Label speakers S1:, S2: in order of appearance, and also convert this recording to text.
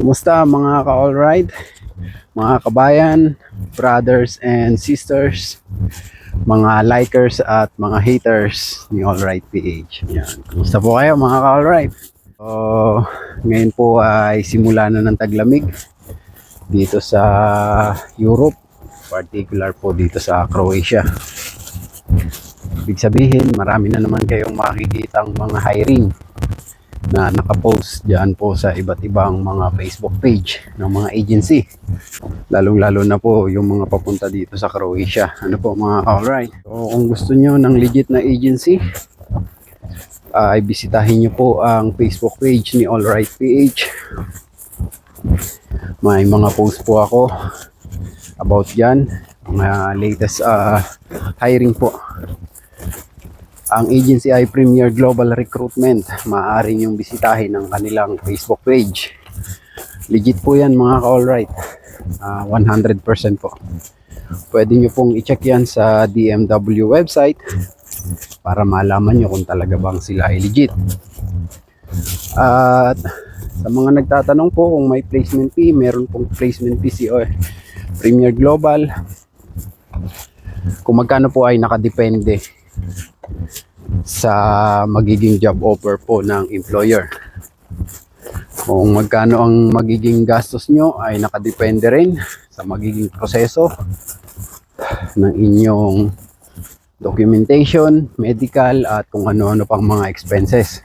S1: Kumusta mga ka-alright? Mga kabayan, brothers and sisters, mga likers at mga haters ni Alright PH. Yan. Kumusta po kayo mga ka-alright? So, ngayon po ay simula na ng taglamig dito sa Europe, particular po dito sa Croatia. Ibig sabihin, marami na naman kayong makikitang mga hiring na nakapost dyan po sa iba't ibang mga Facebook page ng mga agency. Lalong-lalo na po yung mga papunta dito sa Croatia. Ano po mga alright. So kung gusto nyo ng legit na agency, ay bisitahin nyo po ang Facebook page ni Alright PH. May mga post po ako about dyan. Mga latest ah, hiring po. Ang agency ay Premier Global Recruitment. Maaari niyong bisitahin ang kanilang Facebook page. Legit po yan mga ka-alright. Ah, 100% po. Pwede niyo pong i-check yan sa DMW website para malaman niyo kung talaga bang sila ay legit. At sa mga nagtatanong po kung may placement fee, meron pong placement fee si oh, Premier Global. Kung magkano po ay nakadepende sa magiging job offer po ng employer. Kung magkano ang magiging gastos nyo ay nakadepende rin sa magiging proseso ng inyong documentation, medical at kung ano-ano pang mga expenses.